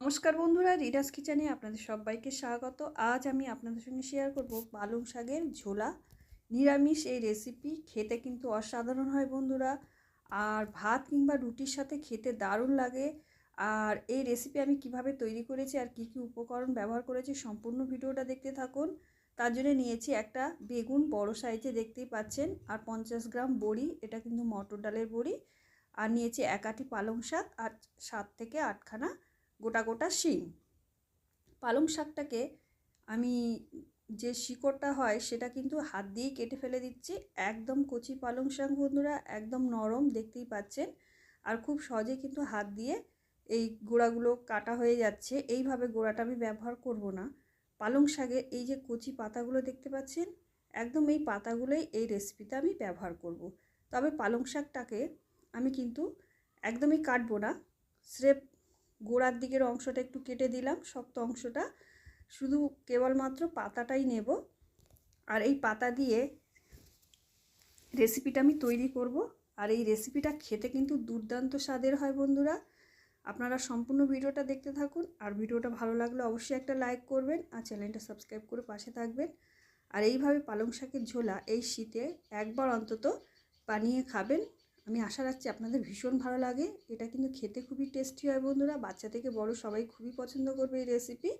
নমস্কার বন্ধুরা রিডাস কিচেনে আপনাদের সবাইকে স্বাগত। আজ আমি আপনাদের সঙ্গে শেয়ার করব পালং শাকের ঝোলা। নিরামিষ এই রেসিপি খেতে কিন্তু অসাধারণ হয় বন্ধুরা। আর ভাত কিংবা রুটির সাথে খেতে দারুণ লাগে। আর এই রেসিপি আমি কীভাবে তৈরি করেছি আর কি কি উপকরণ ব্যবহার করেছি সম্পূর্ণ ভিডিওটা দেখতে থাকুন। তার জন্য নিয়েছি একটা বেগুন বড় সাইজে দেখতেই পাচ্ছেন আর পঞ্চাশ গ্রাম বড়ি, এটা কিন্তু মটর ডালের বড়ি। আর নিয়েছি এক আটি পালং শাক আর সাত থেকে আটখানা গোটা গোটা শিম। পালং শাকটাকে আমি যে শিকড়টা হয় সেটা কিন্তু হাত দিয়েই কেটে ফেলে দিচ্ছি। একদম কচি পালং শাক বন্ধুরা, একদম নরম, দেখতেই পাচ্ছেন। আর খুব সহজে কিন্তু হাত দিয়ে এই গোড়াগুলো কাটা হয়ে যাচ্ছে। এইভাবে গোড়াটা আমি ব্যবহার করব না। পালং শাকের এই যে কচি পাতাগুলো দেখতে পাচ্ছেন, একদম এই পাতাগুলোই এই রেসিপিতে আমি ব্যবহার করব। তবে পালং শাকটাকে আমি কিন্তু একদমই কাটবো না। স্রেফ গোড়ার দিকের অংশটা একটু কেটে দিলাম, শক্ত অংশটা। শুধু কেবলমাত্র পাতাটাই নেব। আর এই পাতা দিয়ে রেসিপিটা আমি তৈরি করব। আর এই রেসিপিটা খেতে কিন্তু দুর্দান্ত স্বাদের হয় বন্ধুরা। আপনারা সম্পূর্ণ ভিডিওটা দেখতে থাকুন। আর ভিডিওটা ভালো লাগলে অবশ্যই একটা লাইক করবেন আর চ্যানেলটা সাবস্ক্রাইব করে পাশে থাকবেন। আর এইভাবে পালং শাকের ঝোলা এই শীতে একবার অন্তত বানিয়ে খাবেন। আমি আশা রাখছি আপনাদের ভীষণ ভালো লাগে। এটা কিন্তু খেতে খুবই টেস্টি হয় বন্ধুরা। বাচ্চা থেকে বড় সবাই খুবই পছন্দ করবে এই রেসিপি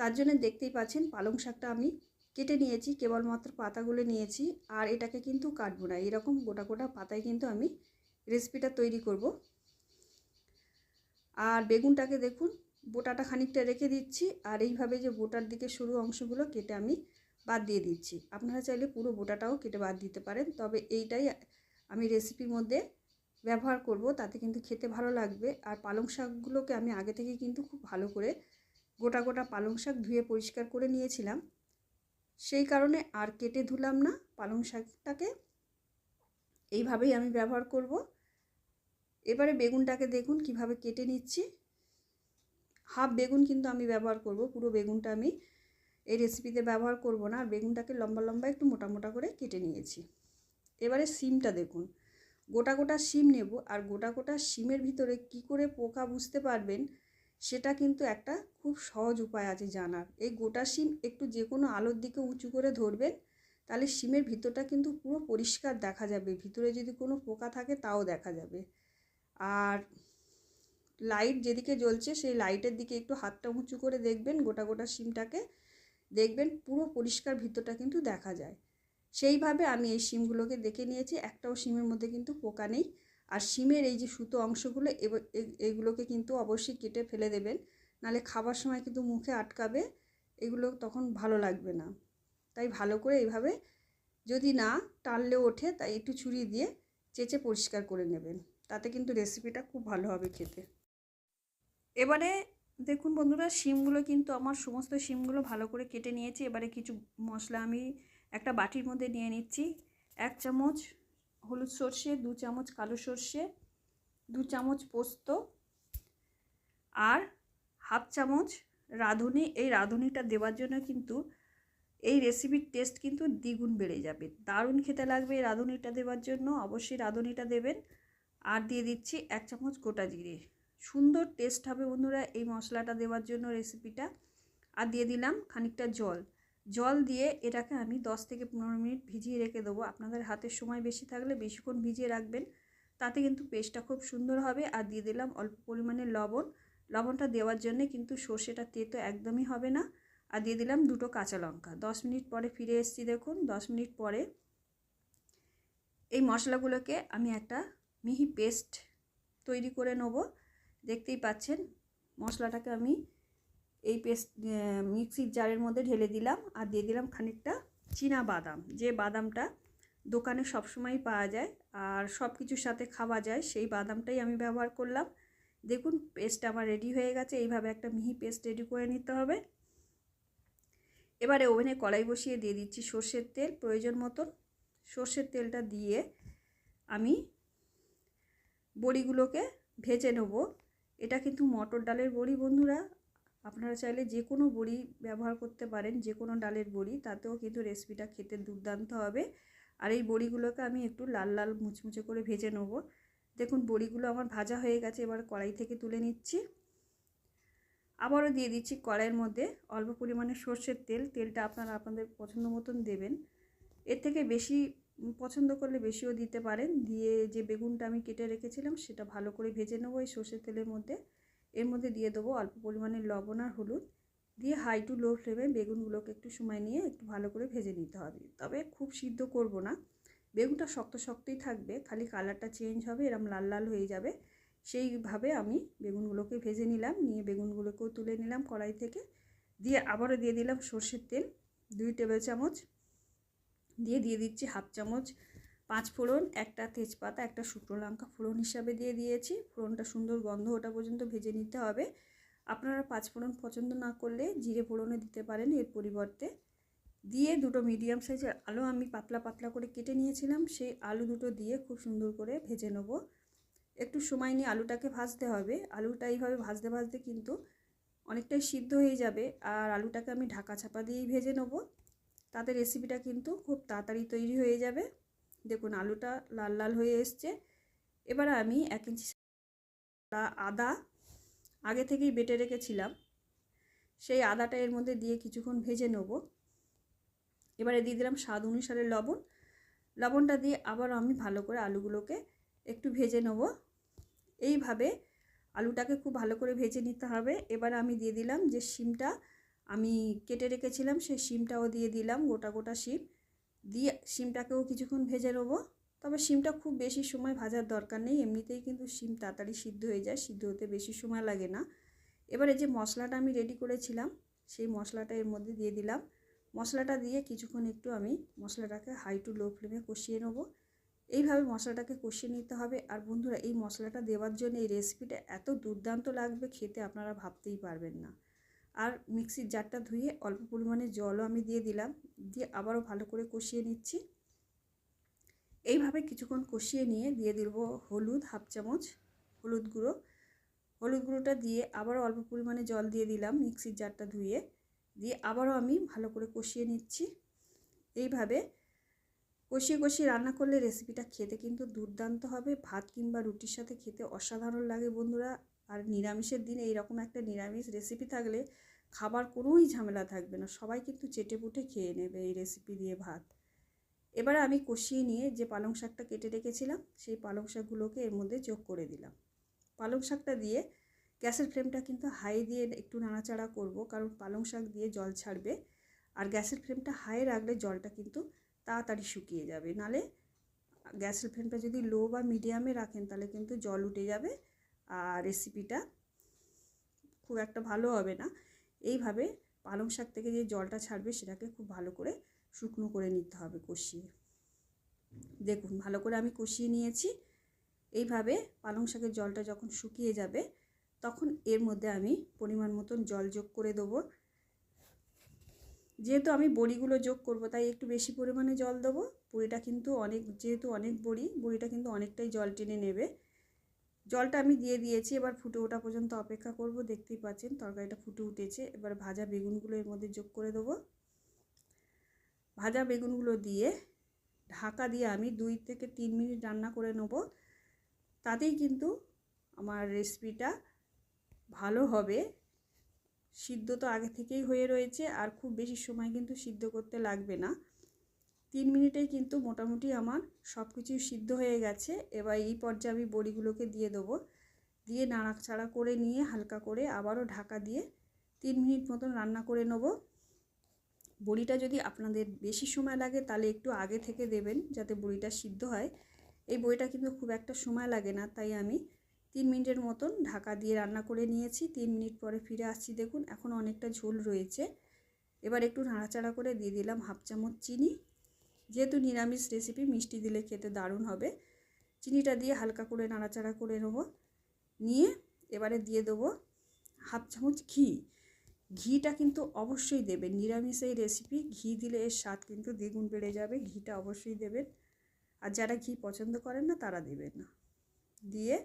তার জন্য দেখতেই পাচ্ছেন পালং শাকটা আমি কেটে নিয়েছি, কেবলমাত্র পাতাগুলো নিয়েছি। আর এটাকে কিন্তু কাটবো না। এরকম গোটা গোটা পাতায় কিন্তু আমি রেসিপিটা তৈরি করব। আর বেগুনটাকে দেখুন, বোটাটা খানিকটা রেখে দিচ্ছি। আর এইভাবে যে বোটার দিকে সরু অংশগুলো কেটে আমি বাদ দিয়ে দিচ্ছি। আপনারা চাইলে পুরো বোটাটাও কেটে বাদ দিতে পারেন। তবে এইটাই আমি রেসিপির মধ্যে ব্যবহার করব, তাতে কিন্তু খেতে ভালো লাগবে। আর পালং শাকগুলোকে আমি আগে থেকে কিন্তু খুব ভালো করে গোটা গোটা পালং শাক ধুয়ে পরিষ্কার করে নিয়েছিলাম। সেই কারণে আর কেটে ধুলাম না, পালং শাকটাকে। এইভাবেই আমি ব্যবহার করব। এবারে বেগুনটাকে দেখুন কীভাবে কেটে নিচ্ছি। হাফ বেগুন কিন্তু আমি ব্যবহার করব, পুরো বেগুনটা আমি এই রেসিপিতে ব্যবহার করব না। আর বেগুনটাকে লম্বা লম্বা একটু মোটা মোটা করে কেটে নিয়েছি। এবারে সিমটা দেখুন। গোটা গোটা সিম নেব আর গোটা গোটা সিমের ভিতরে কি করে পোকা বুঝতে পারবেন সেটা কিন্তু একটা খুব সহজ উপায় আছে জানার। এই গোটা সিম একটু যে কোনো আলোর দিকে উঁচু করে ধরবেন, তাহলে সিমের ভিতরটা কিন্তু পুরো পরিষ্কার দেখা যাবে। ভিতরে যদি কোনো পোকা থাকে তাও দেখা যাবে। আর লাইট যেদিকে জ্বলছে সেই লাইটের দিকে একটু হাতটা উঁচু করে দেখবেন, গোটা গোটা সিমটাকে। দেখবেন পুরো পরিষ্কার ভিতরটা কিন্তু দেখা যায়। সেইভাবে আমি এই শিমগুলোকে দেখে নিয়েছি। একটাও শিমের মধ্যে কিন্তু পোকা নেই। আর শিমের এই যে সুতো অংশগুলো এগুলোকে কিন্তু অবশ্যই কেটে ফেলে দেবেন। নালে খাবার সময় কিন্তু মুখে আটকাবে, এগুলো তখন ভালো লাগবে না। তাই ভালো করে এইভাবে যদি না টানলে ওঠে, তাই একটু ছুরি দিয়ে চেঁচে পরিষ্কার করে নেবেন। তাতে কিন্তু রেসিপিটা খুব ভালো হবে খেতে। এবারে দেখুন বন্ধুরা, শিমগুলো কিন্তু আমার সমস্ত শিমগুলো ভালো করে কেটে নিয়েছি। এবারে কিছু মশলা আমি একটা বাটির মধ্যে নিয়ে নিচ্ছি। এক চামচ হলুদ সর্ষে, দু চামচ কালো সর্ষে, দু চামচ পোস্ত আর হাফ চামচ রাঁধুনি। এই রাঁধুনিটা দেওয়ার জন্য কিন্তু এই রেসিপির টেস্ট কিন্তু দ্বিগুণ বেড়ে যাবে। দারুণ খেতে লাগবে এই রাঁধুনিটা দেওয়ার জন্য। অবশ্যই রাঁধুনিটা দেবেন। আর দিয়ে দিচ্ছি এক চামচ গোটা জিরে। সুন্দর টেস্ট হবে বন্ধুরা এই মশলাটা দেওয়ার জন্য রেসিপিটা আর দিয়ে দিলাম খানিকটা জল। জল দিয়ে এটাকে আমি 10 থেকে পনেরো মিনিট ভিজিয়ে রেখে দেবো। আপনাদের হাতের সময় বেশি থাকলে বেশিক্ষণ ভিজিয়ে রাখবেন। তাতে কিন্তু পেস্টটা খুব সুন্দর হবে। আর দিয়ে দিলাম অল্প পরিমাণে লবণ। লবণটা দেওয়ার জন্য কিন্তু সর্ষেটা তেতো একদমই হবে না। আর দিয়ে দিলাম দুটো কাঁচা লঙ্কা। দশ মিনিট পরে ফিরে এসেছি দেখুন, দশ মিনিট পরে এই মশলাগুলোকে আমি একটা মিহি পেস্ট তৈরি করে নেব। দেখতেই পাচ্ছেন, মশলাটাকে আমি এই পেস্ট মিক্সির জারের মধ্যে ঢেলে দিলাম আর দিয়ে দিলাম খানিকটা চীনা বাদাম। যে বাদামটা দোকানে সবসময় পাওয়া যায় আর সব কিছুর সাথে খাওয়া যায়, সেই বাদামটাই আমি ব্যবহার করলাম। দেখুন, পেস্ট আমার রেডি হয়ে গেছে। এইভাবে একটা মিহি পেস্ট রেডি করে নিতে হবে। এবারে ওভেনে কড়াই বসিয়ে দিয়ে দিচ্ছি সর্ষের তেল। প্রয়োজন মতন সর্ষের তেলটা দিয়ে আমি বড়িগুলোকে ভেজে নেব। এটা কিন্তু মটর ডালের বড়ি, বন্ধুরা। আপনারা চাইলে যে কোনো বড়ি ব্যবহার করতে পারেন, যে কোনো ডালের বড়ি, তাতেও কিন্তু রেসিপিটা খেতে দুর্দান্ত হবে। আর এই বড়িগুলোকে আমি একটু লাল লাল মুচমুচে করে ভেজে নেব। দেখুন, বড়িগুলো আমার ভাজা হয়ে গেছে, এবার কড়াই থেকে তুলে নিচ্ছি। আবারও দিয়ে দিচ্ছি কড়াইয়ের মধ্যে অল্প পরিমাণে সর্ষের তেল। তেলটা আপনারা আপনাদের পছন্দ মতন দেবেন। এর থেকে বেশি পছন্দ করলে বেশিও দিতে পারেন। দিয়ে যে বেগুনটা আমি কেটে রেখেছিলাম, সেটা ভালো করে ভেজে নেব এই সর্ষের তেলের মধ্যে। এর মধ্যে দিয়ে দেবো অল্প পরিমাণে লবণ আর হলুদ। দিয়ে হাই টু লো ফ্লেমে বেগুনগুলোকে একটু সময় নিয়ে একটু ভালো করে ভেজে নিতে হবে। তবে খুব সিদ্ধ করব না। বেগুনটা শক্ত শক্তই থাকবে, খালি কালারটা চেঞ্জ হবে, এরম লাল লাল হয়ে যাবে। সেইভাবে আমি বেগুনগুলোকে ভেজে নিলাম, নিয়ে বেগুনগুলোকেও তুলে নিলাম কড়াই থেকে। দিয়ে আবারও দিয়ে দিলাম সর্ষের তেল, দুই টেবিল চামচ। দিয়ে দিয়ে দিচ্ছি হাফ চামচ পাঁচ ফোড়ন, একটা তেজপাতা, একটা শুকনো লঙ্কা ফোড়ন হিসাবে দিয়ে দিয়েছি। ফোড়নটা সুন্দর গন্ধ ওটা পর্যন্ত ভেজে নিতে হবে। আপনারা পাঁচ ফোড়ন পছন্দ না করলে জিরে ফোড়নে দিতে পারেন এর পরিবর্তে। দিয়ে দুটো মিডিয়াম সাইজের আলু আমি পাতলা পাতলা করে কেটে নিয়েছিলাম, সেই আলু দুটো দিয়ে খুব সুন্দর করে ভেজে নেব। একটু সময় নিয়ে আলুটাকে ভাজতে হবে। আলুটা এইভাবে ভাজতে ভাজতে কিন্তু অনেকটাই সিদ্ধ হয়ে যাবে আর আলুটাকে আমি ঢাকা চাপা দিয়েই ভেজে নেব। তাতে রেসিপিটা কিন্তু খুব তাড়াতাড়ি তৈরি হয়ে যাবে। দেখুন, আলুটা লাল লাল হয়ে এসছে। এবার আমি এক ইঞ্চি আদা আগে থেকেই বেটে রেখেছিলাম। সেই আদাটা এর মধ্যে দিয়ে কিছুক্ষণ ভেজে নেব। এবারে দিয়ে দিলাম স্বাদ অনুসারে লবণ। লবণটা দিয়ে আবার আমি ভালো করে আলুগুলোকে একটু ভেজে নেব। এইভাবে আলুটাকে খুব ভালো করে ভেজে নিতে হবে। এবার আমি দিয়ে দিলাম যে শিমটা আমি কেটে রেখেছিলাম, সেই শিমটাও দিয়ে দিলাম গোটা গোটা শিম। দিয়ে শিমটাকেও কিছুক্ষণ ভেজে নেব। তবে শিমটা খুব বেশি সময় ভাজার দরকার নেই। এমনিতেই কিন্তু শিম তাড়াতাড়ি সিদ্ধ হয়ে যায়। সিদ্ধ হতে বেশি সময় লাগে না। এবারে যে মশলাটা আমি রেডি করেছিলাম, সেই মশলাটা এর মধ্যে দিয়ে দিলাম। মশলাটা দিয়ে কিছুক্ষণ একটু আমি মশলাটাকে হাই টু লো ফ্লেমে কষিয়ে নেব। এইভাবে মশলাটাকে কষিয়ে নিতে হবে। আর বন্ধুরা, এই মশলাটা দেওয়ার জন্য এই রেসিপিটা এত দুর্দান্ত লাগবে, খেতে আপনারা ভাবতেই পারবেন না। আর মিক্সির জারটা ধুয়ে অল্প পরিমাণে জলও আমি দিয়ে দিলাম, দিয়ে আবারও ভালো করে কষিয়ে নিচ্ছি। এইভাবে কিছুক্ষণ কষিয়ে নিয়ে দিয়ে দিব হলুদ হাফ চামচ হলুদ গুঁড়ো। হলুদ গুঁড়োটা দিয়ে আবারও অল্প পরিমাণে জল দিয়ে দিলাম মিক্সির জারটা ধুয়ে, দিয়ে আবারও আমি ভালো করে কষিয়ে নিচ্ছি। এইভাবে কষিয়ে কষিয়ে রান্না করলে রেসিপিটা খেতে কিন্তু দুর্দান্ত হবে, ভাত কিংবা রুটির সাথে খেতে অসাধারণ লাগে বন্ধুরা। আর নিরামিষের দিনে এইরকম একটা নিরামিষ রেসিপি থাকলে খাবার কোনোই ঝামেলা থাকবে না। সবাই কিন্তু চেটে পুটে খেয়ে নেবে এই রেসিপি দিয়ে ভাত। এবারে আমি কষিয়ে নিয়ে যে পালং শাকটা কেটে রেখেছিলাম, সেই পালং শাকগুলোকে এর মধ্যে যোগ করে দিলাম। পালং শাকটা দিয়ে গ্যাসের ফ্লেমটা কিন্তু হাই দিয়ে একটু নাড়াচাড়া করব, কারণ পালং শাক দিয়ে জল ছাড়বে। আর গ্যাসের ফ্লেমটা হাই রাখলে জলটা কিন্তু তাড়াতাড়ি শুকিয়ে যাবে। নালে গ্যাসের ফ্লেমটা যদি লো বা মিডিয়ামে রাখেন তাহলে কিন্তু জল উঠে যাবে। আর রেসিপিটা খুব একটা ভালো হবে না। এইভাবে পালং শাক থেকে যে জলটা ছাড়বে সেটাকে খুব ভালো করে শুকনো করে নিতে হবে কষিয়ে। দেখুন, ভালো করে আমি কষিয়ে নিয়েছি। এইভাবে পালং শাকের জলটা যখন শুকিয়ে যাবে, তখন এর মধ্যে আমি পরিমাণ মতন জল যোগ করে দেবো। যেহেতু আমি বড়িগুলো যোগ করব, তাই একটু বেশি পরিমাণে জল দেবো। বড়িটা কিন্তু অনেক, যেহেতু অনেক বড়ি, বড়িটা কিন্তু অনেকটাই জল টেনে নেবে। জলটা আমি দিয়ে দিয়েছি, এবার ফুটে ওঠা পর্যন্ত অপেক্ষা করব, দেখতেই পাচ্ছেন তরকারিটা ফুটে উঠেছে। এবার ভাজা বেগুনগুলো এর মধ্যে যোগ করে দেবো। ভাজা বেগুনগুলো দিয়ে ঢাকা দিয়ে আমি দুই থেকে তিন মিনিট রান্না করে নেব। তাতেই কিন্তু আমার রেসিপিটা ভালো হবে। সিদ্ধ তো আগে থেকেই হয়ে রয়েছে, আর খুব বেশি সময় কিন্তু সিদ্ধ করতে লাগবে না। তিন মিনিটেই কিন্তু মোটামুটি আমার সব কিছুই সিদ্ধ হয়ে গেছে। এবার এই পর্যায়ে আমি বড়িগুলোকে দিয়ে দেবো। দিয়ে নাড়াচাড়া করে নিয়ে হালকা করে আবারও ঢাকা দিয়ে তিন মিনিট মতন রান্না করে নেব। বড়িটা যদি আপনাদের বেশি সময় লাগে তাহলে একটু আগে থেকে দেবেন যাতে বড়িটা সিদ্ধ হয়। এই বড়িটা কিন্তু খুব একটা সময় লাগে না, তাই আমি তিন মিনিটের মতন ঢাকা দিয়ে রান্না করে নিয়েছি। তিন মিনিট পরে ফিরে আসছি, দেখুন এখন অনেকটা ঝোল রয়েছে। এবার একটু নাড়াচাড়া করে দিয়ে দিলাম হাফ চামচ চিনি। যেহেতু নিরামিষ রেসিপি মিষ্টি দিলে খেতে দারুণ হবে। চিনিটা দিয়ে হালকা করে নাড়াচাড়া করে নেব। নিয়ে এবারে দিয়ে দেবো হাফ চামচ ঘি। ঘিটা কিন্তু অবশ্যই দেবেন। নিরামিষ এই রেসিপি ঘি দিলে এর স্বাদ কিন্তু দ্বিগুণ বেড়ে যাবে। ঘিটা অবশ্যই দেবেন। আর যারা ঘি পছন্দ করেন না, তারা দেবেন না। দিয়ে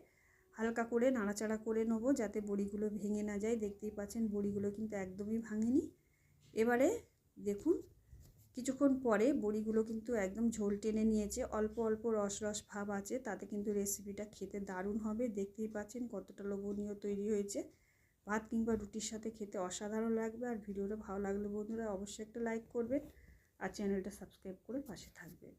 হালকা করে নাড়াচাড়া করে নেব যাতে বড়িগুলো ভেঙে না যায়। দেখতেই পাচ্ছেন বড়িগুলো কিন্তু একদমই ভাঙেনি। এবারে দেখুন কিছুক্ষণ পরে বড়িগুলো কিন্তু একদম ঝোল টেনে নিয়েছে। অল্প অল্প রস রস ভাব আছে, তাতে কিন্তু রেসিপিটা খেতে দারুণ হবে। দেখতেই পাচ্ছেন কতটা লোভনীয় তৈরি হয়েছে। ভাত কিংবা রুটির সাথে খেতে অসাধারণ লাগবে। আর ভিডিওটা ভালো লাগলে বন্ধুরা অবশ্যই একটা লাইক করবেন। আর চ্যানেলটা সাবস্ক্রাইব করে পাশে থাকবেন।